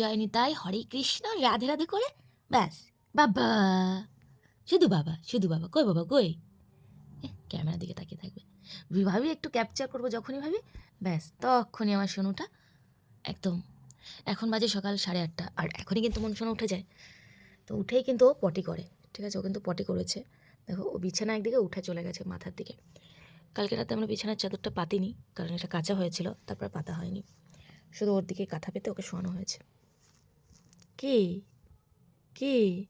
জয়নি, তাই হরে কৃষ্ণ রাধে রাধে করে, ব্যাস বাবা শুধু বাবা শুধু বাবা, কই বাবা, কই? ক্যামেরার দিকে তাকিয়ে থাকবে। ভাবি একটু ক্যাপচার করব যখনই ভাবি, ব্যাস, তখনই আমার সোনুটা একদম, এখন বাজে সকাল সাড়ে আটটা, আর এখনই কিন্তু মন সোনা উঠে যায়। তো উঠেই কিন্তু ও পটি করে, ঠিক আছে, ও কিন্তু পটি করেছে। দেখো, ও বিছানা একদিকে, উঠে চলে গেছে মাথার দিকে। কালকে রাতে আমরা বিছানার চাদরটা পাতিনি, কারণ এটা কাঁচা হয়েছিল, তারপর পাতা হয়নি। শুধু ওর দিকে কাঁথা পেতে ওকে শোয়ানো হয়েছে। কি? কে?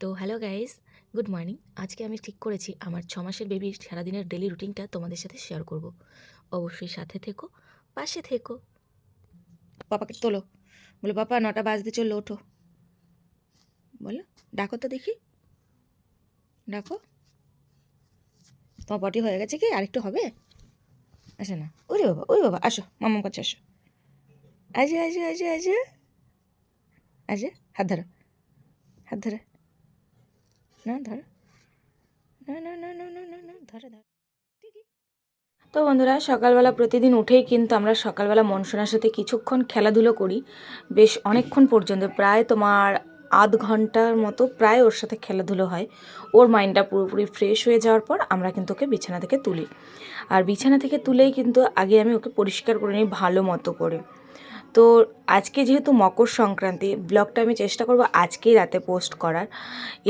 তো হ্যালো গাইস গুড মর্নিং আজকে আমি ঠিক করেছি, আমার ছ মাসের বেবির সারাদিনের ডেলি রুটিনটা তোমাদের সাথে শেয়ার করব। অবশ্যই সাথে থেকো, পাশে থেকো। পাপাকে তোলো, বলো, পাপা, নটা বাজতে চলল, ওঠো। বলো, ডাকো তো দেখি। ডাকো। তোমার পটি হয়ে গেছে কি? আরেকটু হবে? আসে না। ওরে বাবা ওরে বাবা, আসো, মামার কাছে আসো। আজে আজে আজে। আজে হাত ধরো। হাত ধরো। না ধরো। না না না না না না তো বন্ধুরা, সকালবেলা প্রতিদিন উঠেই কিন্তু আমরা সকালবেলা মনসোনার সাথে কিছুক্ষণ খেলাধুলো করি। বেশ অনেকক্ষণ পর্যন্ত, প্রায় তোমার আধ ঘণ্টার মতো প্রায় ওর সাথে খেলাধুলো হয়। ওর মাইন্ডটা পুরোপুরি ফ্রেশ হয়ে যাওয়ার পর আমরা কিন্তু ওকে বিছানা থেকে তুলি। আর বিছানা থেকে তুলেই কিন্তু আগে আমি ওকে পরিষ্কার করে নিই ভালো মতো করে। তো আজকে যেহেতু মকর সংক্রান্তি ব্লগটা আমি চেষ্টা করব আজকেই রাতে পোস্ট করার।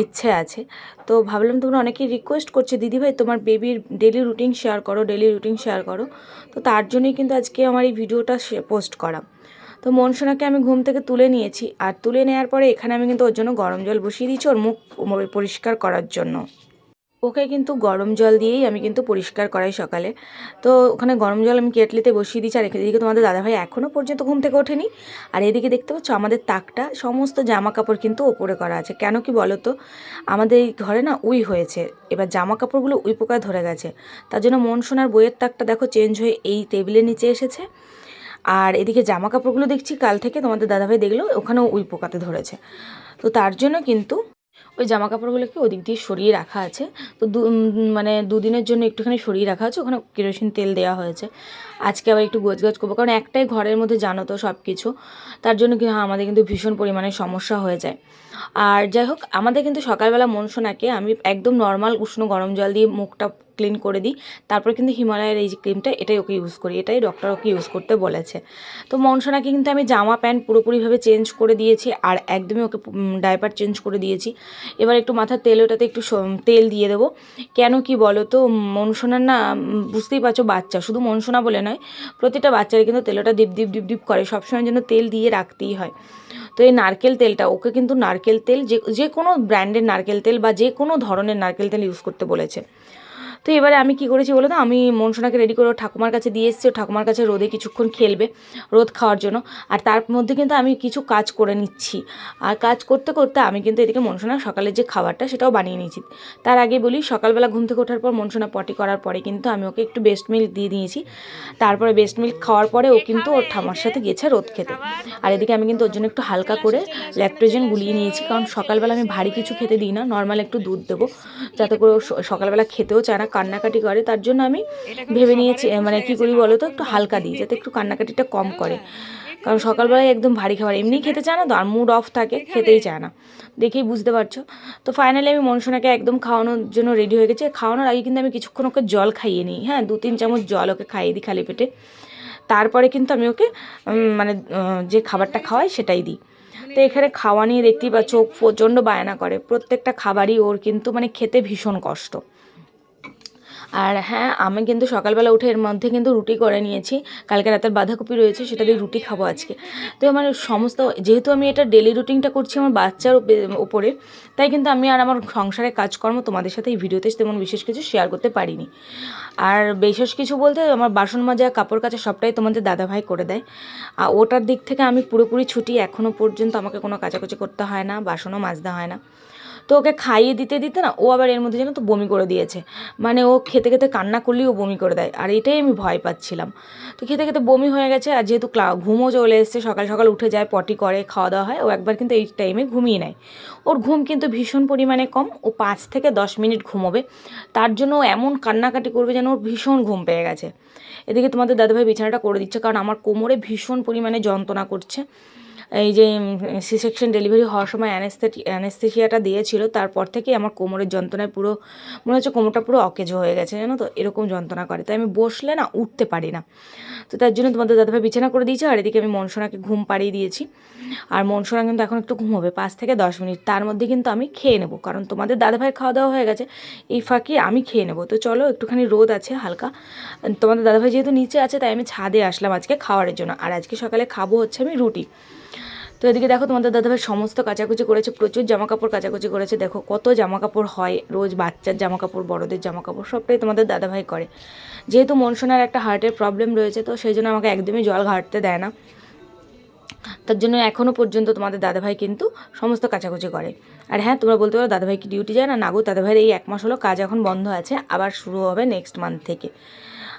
ইচ্ছে আছে। তো ভাবলাম তোমরা অনেকেই রিকোয়েস্ট করছে, দিদিভাই, তোমার বেবির ডেলি রুটিন শেয়ার করো ডেলি রুটিন শেয়ার করো। তো তার জন্যই কিন্তু আজকে আমার এই ভিডিওটা পোস্ট করা। তো মনসোনাকে আমি ঘুম থেকে তুলে নিয়েছি। আর তুলে নেওয়ার পরে এখানে আমি কিন্তু ওর জন্য গরম জল বসিয়ে দিয়েছি ওর মুখ পরিষ্কার করার জন্য। ওকে কিন্তু গরম জল দিয়েই আমি কিন্তু পরিষ্কার করাই সকালে। তো ওখানে গরম জল আমি কেটলিতে বসিয়ে দিচ্ছি আর এদিকে তোমাদের দাদাভাই এখনও পর্যন্ত ঘুম থেকে ওঠেনি। আর এদিকে দেখতে পাচ্ছ আমাদের তাকটা, সমস্ত জামা কাপড় কিন্তু ওপরে করা আছে। কেন কি বলো তো আমাদের এই ঘরে না উই হয়েছে। এবার জামা কাপড়গুলো উই পোকায় ধরে গেছে। তার জন্য মন সোনার বইয়ের তাকটা দেখো চেঞ্জ হয়ে এই টেবিলের নিচে এসেছে। আর এদিকে জামা কাপড়গুলো দেখছি, কাল থেকে তোমাদের দাদাভাই দেখল ওখানেও উই পোকাতে ধরেছে। তো তার জন্য কিন্তু ওই জামা কাপড়গুলোকে ওদিক দিয়ে সরিয়ে রাখা আছে? তো দু মানে দুদিনের জন্য একটুখানি সরিয়ে রাখা আছে, ওখানে কেরোসিন তেল দেওয়া হয়েছে। আজকে আবার একটু গোছ গাছ করব, কারণ একটাই ঘরের মধ্যে জানো তো সব কিছু তার জন্য কি হ্যাঁ আমাদের কিন্তু ভীষণ পরিমাণে সমস্যা হয়ে যায়। আর যাই হোক, আমাদের কিন্তু সকালবেলা মন শোনাকে, আমি একদম নর্মাল উষ্ণ গরম জল দিয়ে মুখটা ক্লিন করে দিই। তারপর কিন্তু হিমালয়ের এই যে ক্রিমটা এটাই ওকে ইউজ করি। এটাই ডক্টর ওকে ইউজ করতে বলেছে। তো মনসোনাকে কিন্তু আমি জামা, প্যান্ট পুরোপুরিভাবে চেঞ্জ করে দিয়েছি আর একদমই ওকে ডাইপার চেঞ্জ করে দিয়েছি। এবার একটু মাথার তেল ওটাতে একটু তেল দিয়ে দেবো। কেন কি বলো তো মনসোনার না বুঝতেই পারছ বাচ্চা। শুধু মনসোনা বলে নয়, প্রতিটা বাচ্চারই কিন্তু তেলটা ডিপ ডিপ ডিপ ডিপ করে। সবসময় যেন তেল দিয়ে রাখতেই হয়। তো এই নারকেল তেলটা, ওকে কিন্তু নারকেল তেল যে যে কোনো ব্র্যান্ডের নারকেল তেল বা যে কোনো ধরনের নারকেল তেল ইউজ করতে বলেছে। তো এবারে আমি কি করেছি বলো তো? আমি মনসোনাকে রেডি করে ঠাকুমার কাছে দিয়ে এসেছি। ও ঠাকুমার কাছে রোদে কিছুক্ষণ খেলবে রোদ খাওয়ার জন্য। আর তার মধ্যে কিন্তু আমি কিছু কাজ করে নিচ্ছি। আর কাজ করতে করতে আমি কিন্তু এদিকে মনসোনা সকালের যে খাবারটা সেটাও বানিয়ে নিয়েছি। তার আগে বলি, সকালবেলা ঘুম থেকে ওঠার পর মনসোনা পটি করার পরে কিন্তু আমি ওকে একটু বেস্ট মিল্ক দিয়ে দিয়েছি। তারপরে বেস্ট মিল্ক খাওয়ার পরে ও কিন্তু ওর ঠামার সাথে গেছে রোদ খেতে। আর এদিকে আমি কিন্তু ওর জন্য একটু হালকা করে ল্যাকটোজেন গুলিয়ে নিয়েছি। কারণ সকালবেলা আমি ভারী কিছু খেতে দিই না। নর্মাল একটু দুধ দেবো। যাতে করে সকালবেলা খেতেও চায় না। কান্নাকাটি করে তার জন্য আমি ভেবে নিয়েছি মানে কী করি বলো তো একটু হালকা দিই যাতে একটু কান্নাকাটিটা কম করে। কারণ সকালবেলায় একদম ভারী খাবার এমনিই খেতে চায় না তো আর মুড অফ থাকে খেতেই চায় না। দেখেই বুঝতে পারছ। তো ফাইনালি আমি মনসোনাকে একদম খাওয়ানোর জন্য রেডি হয়ে গেছে। খাওয়ানোর আগে কিন্তু আমি কিছুক্ষণ ওকে জল খাইয়ে নিই হ্যাঁ দু তিন চামচ জল ওকে খাইয়ে দিই খালি পেটে। তারপরে কিন্তু আমি ওকে মানে যে খাবারটা খাওয়াই সেটাই দিই। তো এখানে খাওয়া নিয়ে দেখতেই পাচ্ছ ও প্রচণ্ড বায়না করে। প্রত্যেকটা খাবারই ওর কিন্তু মানে খেতে ভীষণ কষ্ট। আর হ্যাঁ আমি কিন্তু সকালবেলা উঠে এর মধ্যে কিন্তু রুটি করে নিয়েছি। কালকে রাতের বাঁধাকপি রয়েছে, সেটা দিয়ে রুটি খাব আজকে। তো আমার সমস্ত, যেহেতু আমি এটা ডেলি রুটিনটা করছি আমার বাচ্চার উপরে তাই কিন্তু আমি আর আমার সংসারের কাজকর্ম তোমাদের সাথে এই ভিডিওতে তেমন বিশেষ কিছু শেয়ার করতে পারিনি। আর বিশেষ কিছু বলতে, আমার বাসন মাজা, কাপড় কাচা সবটাই তোমাদের দাদাভাই করে দেয়। আর ওটার দিক থেকে আমি পুরোপুরি ছুটি এখনও পর্যন্ত আমাকে কোনো কাচাকুচি করতে হয় না, বাসনও মাজতে হয় না। তো ওকে খাইয়ে দিতে দিতে না, ও আবার এর মধ্যে যেন তো বমি করে দিয়েছে। মানে ও খেতে খেতে কান্না করলেই ও বমি করে দেয়, আর এটাই আমি ভয় পাচ্ছিলাম। তো খেতে খেতে বমি হয়ে গেছে, আর যেহেতু ক্লা, ঘুমও চলে এসছে, সকাল সকাল উঠে যায়, পটি করে, খাওয়া দাওয়া হয়, ও একবার কিন্তু এই টাইমে ঘুমিয়ে নেয়। ওর ঘুম কিন্তু ভীষণ পরিমাণে কম, ও পাঁচ থেকে দশ মিনিট ঘুমোবে। তার জন্য ও এমন কান্নাকাটি করবে যেন ওর ভীষণ ঘুম পেয়ে গেছে। এদিকে তোমাদের দাদাভাই বিছানাটা করে দিচ্ছে, কারণ আমার কোমরে ভীষণ পরিমাণে যন্ত্রণা করছে। এই যে সি সেকশন ডেলিভারি হওয়ার সময় অ্যানেস্থেটি অ্যানেস্থেশিয়াটা দিয়েছিল, তারপর থেকেই আমার কোমরের যন্ত্রণায় পুরো, মনে হচ্ছে কোমরটা পুরো অকেজো হয়ে গেছে, জানো তো? এরকম যন্ত্রণা করে। তাই আমি বসলে না, উঠতে পারি না। তো তার জন্য তোমাদের দাদাভাই বিছানা করে দিয়েছে, আর এদিকে আমি মনসোনাকে ঘুম পাড়িয়ে দিয়েছি। আর মনসোনা কিন্তু এখন একটু ঘুমোবে, পাঁচ থেকে দশ মিনিট। তার মধ্যে কিন্তু আমি খেয়ে নেব, কারণ তোমাদের দাদাভাই খাওয়া দাওয়া হয়ে গেছে। এই ফাঁকে আমি খেয়ে নেব। তো চলো, একটুখানি রোদ আছে, হালকা। তোমাদের দাদাভাই যেহেতু নিচে আছে, তাই আমি ছাদে আসলাম আজকে খাওয়ারের জন্য। আর আজকে সকালে খাব হচ্ছে আমি রুটি। তো এদিকে দেখো তোমাদের দাদাভাই সমস্ত কাচাকুচি করেছে, প্রচুর জামা কাপড় কাচাকুচি করেছে। দেখো কত জামা কাপড় হয় রোজ বাচ্চার জামা কাপড় বড়দের জামা কাপড় সবটাই তোমাদের দাদাভাই করে। যেহেতু মনসোনার একটা হার্টের প্রবলেম রয়েছে, তো সেই জন্য আমাকে একদমই জল ঘাটতে দেয় না। তার জন্য এখনও পর্যন্ত তোমাদের দাদাভাই কিন্তু সমস্ত কাচাকুচি করে। আর হ্যাঁ তোমরা বলতে পারো দাদাভাই কি ডিউটি যায় না? নাগো দাদাভাইয়ের এই এক মাস হলো কাজ এখন বন্ধ আছে, আবার শুরু হবে নেক্সট মান্থ থেকে।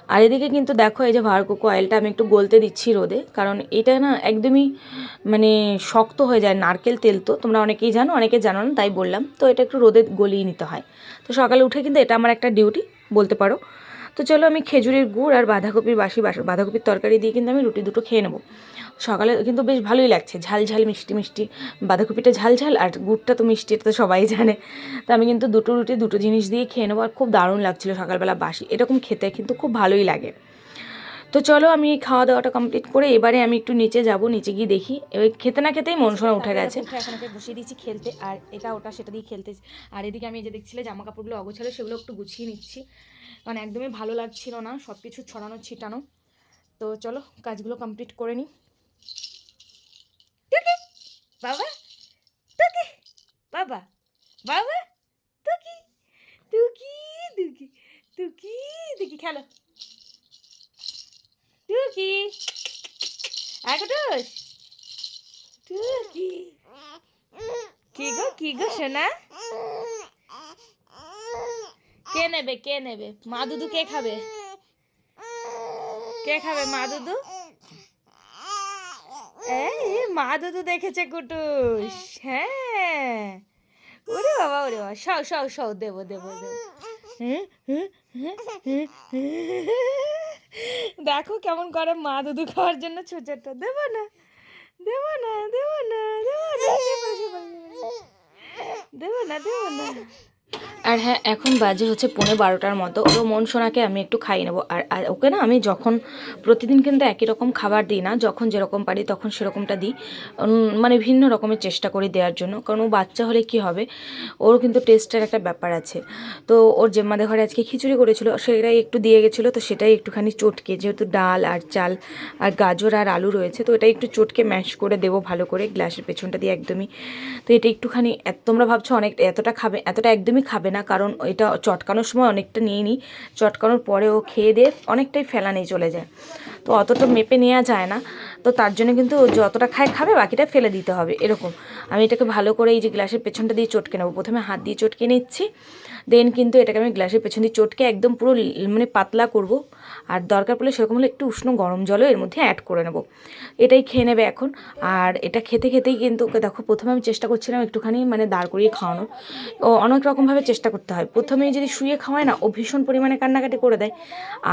আর এদিকে কিন্তু দেখো, এই যে ভারকোকো অয়েলটা আমি একটু গলতে দিচ্ছি রোদে, কারণ এটা না একদমই মানে শক্ত হয়ে যায়, নারকেল তেল তো, তোমরা অনেকেই জানো, অনেকে জানো না, তাই বললাম। তো এটা একটু রোদে গলিয়ে নিতে হয়। তো সকালে উঠে কিন্তু এটা আমার একটা ডিউটি বলতে পারো। তো চলো আমি খেজুরের গুড় আর বাঁধাকপির বাসি বাস, বাঁধাকপির তরকারি দিয়ে কিন্তু আমি রুটি দুটো খেয়ে নেব। সকালে কিন্তু বেশ ভালোই লাগছে। ঝাল ঝাল মিষ্টি মিষ্টি। বাঁধাকপিটা ঝাল ঝাল আর গুড়টা তো মিষ্টি এটা তো সবাই জানে। তো আমি কিন্তু দুটো রুটি দুটো জিনিস দিয়ে খেয়ে নেব। আর খুব দারুণ লাগছিল সকালবেলা বাসি। এরকম খেতে কিন্তু খুব ভালোই লাগে। তো চলো আমি খাওয়া দাওয়াটা কমপ্লিট করে এবারে আমি একটু নিচে যাব নিচে গিয়ে দেখি। এবার খেতে না খেতেই মন শোনা উঠে গেছে। এখন ওকে বসিয়ে দিয়েছি খেলতে। আর এটা ওটা সেটা দিয়ে খেলতে। আর এদিকে আমি যে দেখছিলে জামা কাপড়গুলো অগোছালো সেগুলো একটু গুছিয়ে নিচ্ছি। কারণ একদমই ভালো লাগছিল না সব কিছু ছড়ানো ছিটানো। তো চলো কাজগুলো কমপ্লিট করে নিই। বাবা? টুকি বাবা। বাবা? টুকি টুকি টুকি টুকি টুকি খেলো। টুকি একটুস টুকি কি গো কি গো সোনা? কে নেবে কে নেবে? মা দুদু কে খাবে? কে খাবে মা দুদু? এই মা দুদু দেখেছে কুটুস। হ্যাঁ। ওরে বাবা ওরে বাবা। সও সও সও দেবো দেবো দেবো। হুম, হুম, হুম। দেখো কেমন করে মা দুধু খাওয়ার জন্য ছোটাটা দেবো না দেবো না দেবো না দেবো না। দেবো না দেবো না। আর হ্যাঁ এখন বাজে হচ্ছে পৌনে বারোটার মতো। ও মন সোনাকে আমি একটু খাইয়ে নেব। আর আর ওকে না আমি যখন প্রতিদিন কিন্তু একই রকম খাবার দিই না, যখন যেরকম পারি তখন সেরকমটা দিই। মানে ভিন্ন রকমের চেষ্টা করি দেওয়ার জন্য। কারণ ও বাচ্চা হলে কি হবে? ওর কিন্তু টেস্টের একটা ব্যাপার আছে। তো ওর জেম্মাদের ঘরে আজকে খিচুড়ি করেছিল, সেটাই একটু দিয়ে গেছিল, তো সেটাই একটুখানি চটকে। যেহেতু ডাল আর চাল আর গাজর আর আলু রয়েছে, তো এটা একটু চটকে ম্যাশ করে দেবো ভালো করে। গ্লাসের পেছনটা দিয়ে একদমই। তো এটা একটুখানি তোমরা ভাবছ অনেক, এতটা খাবে, এতটা একদমই খাবে না। কারণ এটা চটকানোর সময় অনেকটা নিয়ে নিই। চটকানোর পরে ও খেয়ে দিয়ে অনেকটাই ফেলানি চলে যায়। তো অতটা মেপে নেওয়া যায় না। তো তার জন্য কিন্তু যতটা খায় খাবে বাকিটা ফেলে দিতে হবে, এরকম। আমি এটাকে ভালো করে এই যে গ্লাসের পেছনটা দিয়ে চটকে নেব। প্রথমে হাত দিয়ে চটকে নিচ্ছি দেন কিন্তু এটাকে আমি গ্লাসের পেছন দিয়ে চটকে একদম পুরো মানে পাতলা করব। আর দরকার পড়লে সেরকম হলে একটু উষ্ণ গরম জলও এর মধ্যে অ্যাড করে নেব। এটাই খেয়ে নেবে এখন। আর এটা খেতে খেতেই কিন্তু ওকে দেখো, প্রথমে আমি চেষ্টা করছিলাম একটুখানি মানে দাঁড় করিয়ে খাওয়ানোর। ও অনেক রকমভাবে চেষ্টা করতে হয়। প্রথমেই যদি শুয়ে খাওয়ায় না, ও ভীষণ পরিমাণে কান্নাকাটি করে দেয়।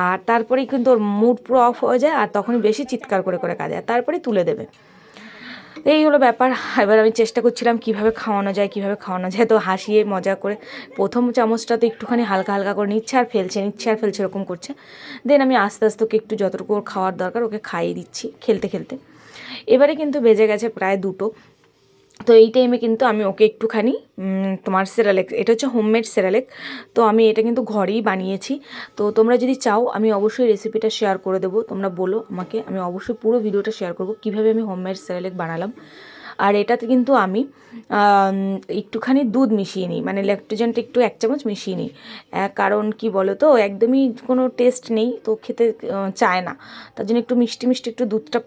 আর তারপরেই কিন্তু ওর মুড পুরো অফ হয়ে আর তখনই বেশি চিৎকার করে করে কাঁদে আর তারপরে তুলে দেবে। এই হলো ব্যাপার। এবার আমি চেষ্টা করছিলাম কীভাবে খাওয়ানো যায়, কীভাবে খাওয়ানো যায়। তো হাসিয়ে মজা করে প্রথম চামচটা তো একটুখানি হালকা হালকা করে নিচ্ছে আর ফেলছে, নিচ্ছে আর ফেলছে এরকম করছে। দেন আমি আস্তে আস্তে ওকে একটু যতটুকু খাওয়ার দরকার ওকে খাইয়ে দিচ্ছি খেলতে খেলতে। এবারে কিন্তু বেজে গেছে প্রায় দুটো। তো এই টাইমে কিন্তু আমি ওকে একটুখানি তোমার সেরালেক এটা হচ্ছে হোমমেড সেরালেক তো আমি এটা কিন্তু ঘরেই বানিয়েছি। তো তোমরা যদি চাও, আমি অবশ্যই রেসিপিটা শেয়ার করে দেবো। তোমরা বলো আমাকে, আমি অবশ্যই পুরো ভিডিওটা শেয়ার করব, কীভাবে আমি হোমমেড সেরালেক বানালাম। আর এটাতে কিন্তু আমি একটুখানি দুধ মিশিয়ে নিই মানে ল্যাকটোজেনটা একটু এক চামচ মিশিয়ে নিই। কারণ কি বলো তো একদমই কোনো টেস্ট নেই, তো খেতে চায় না। তার জন্য একটু মিষ্টি মিষ্টি একটু দুধটা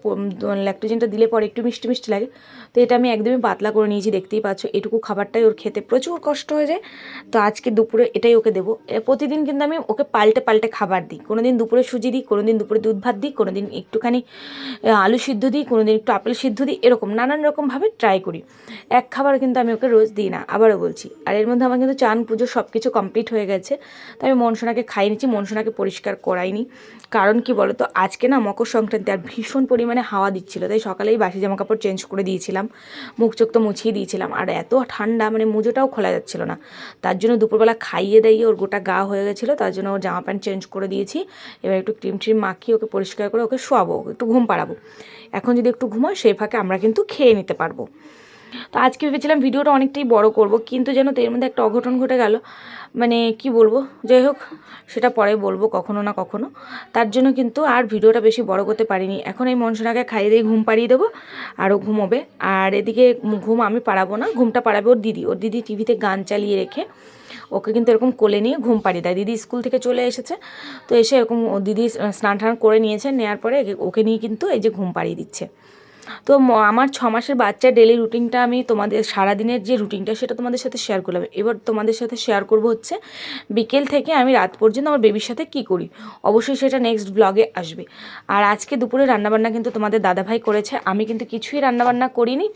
ল্যাকটোজেনটা দিলে পরে একটু মিষ্টি মিষ্টি লাগে। তো এটা আমি একদমই পাতলা করে নিয়েছি, দেখতেই পাচ্ছ, এটুকু খাবারটাই ওর খেতে প্রচুর কষ্ট হয়ে যায়। তো আজকে দুপুরে এটাই ওকে দেবো। প্রতিদিন কিন্তু আমি ওকে পাল্টে পাল্টে খাবার দিই। কোনো দিন দুপুরে সুজি দিই কোনো দিন দুপুরে দুধ ভাত দিই কোনো দিন একটুখানি, আলু সিদ্ধ দিই কোনো দিন একটু আপেল সিদ্ধ দিই, এরকম নানান রকমভাবে খাবে ট্রাই করি। এক খাবার কিন্তু আমি ওকে রোজ দিই না, আবারও বলছি। আর এর মধ্যে আমার কিন্তু চান পুজো সব কিছু কমপ্লিট হয়ে গেছে। তো আমি মনসোনাকে খাইয়ে নিচ্ছি, মনসোনাকে পরিষ্কার করাইনি। কারণ কি বলো তো আজকে না মকর সংক্রান্তি আর ভীষণ পরিমাণে হাওয়া দিচ্ছিল, তাই সকালেই বাসি জামা কাপড় চেঞ্জ করে দিয়েছিলাম, মুখ চোখ তো মুছিয়ে দিয়েছিলাম। আর এত ঠান্ডা মানে মুজোটাও খোলা যাচ্ছিল না। তার জন্য দুপুরবেলা খাইয়ে দাইয়ে ওর গোটা গা হয়ে গেছিল, তার জন্য ওর জামা প্যান্ট চেঞ্জ করে দিয়েছি। এবার একটু ক্রিম ট্রিম মাখিয়ে ওকে পরিষ্কার করে ওকে শোয়াবো, একটু ঘুম পাড়াবো। এখন যদি একটু ঘুমায় সেই ফাঁকে আমরা কিন্তু খেয়ে নিতে পারব। তো আজকে ভেবেছিলাম ভিডিওটা অনেকটাই বড় করব, কিন্তু যেন তো এর মধ্যে একটা অঘটন ঘটে গেল। মানে কি বলব? যাই হোক, সেটা পরে বলব কখনো না কখনো। তার জন্য কিন্তু আর ভিডিওটা বেশি বড় করতে পারিনি। এখন এই মনসোনাকে খাইয়ে দিয়ে ঘুম পাড়িয়ে দেবো, আরও ঘুমোবে। আর এদিকে ঘুম আমি পাড়াবো না, ঘুমটা পাড়াবে ওর দিদি। ওর দিদি টিভিতে গান চালিয়ে রেখে ওকে কিন্তু এরকম কোলে নিয়ে ঘুম পাড়িয়ে দেয়। দিদি স্কুল থেকে চলে এসেছে, তো এসে এরকম দিদি স্নান টান করে নিয়েছে নেওয়ার পরে ওকে নিয়ে কিন্তু এই যে ঘুম পাড়িয়ে দিচ্ছে। তো আমার ছ মাসের বাচ্চার ডেলি রুটিনটা আমি তোমাদের, সারাদিনের যে রুটিনটা সেটা তোমাদের সাথে শেয়ার করলাম। এবার তোমাদের সাথে শেয়ার করব হচ্ছে, বিকেল থেকে আমি রাত পর্যন্ত আমার বেবির সাথে কি করি? অবশ্যই সেটা নেক্সট ব্লগে আসবে। আর আজকে দুপুরে রান্নাবান্না কিন্তু তোমাদের দাদাভাই করেছে। আমি কিন্তু কিছুই রান্নাবান্না করিনি।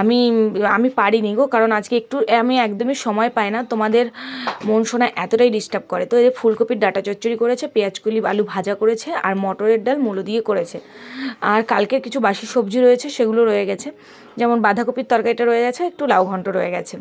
আমি আমি পারিনি গো, কারণ আজকে একটু, আমি একদমই সময় পাই না। তোমাদের মন শোনা এতটাই ডিস্টার্ব করে। তো এই ফুলকপির ডাটা চচ্চড়ি করেছে পেঁয়াজকলি আলু ভাজা করেছে, আর মটরের ডাল মূলো দিয়ে করেছে। আর কালকের কিছু বাসি সবজি রয়েছে সেগুলো রয়ে গেছে। যেমন বাঁধাকপির তরকারিটা রয়ে গেছে, একটু লাউ ঘন্ট রয়ে গেছে।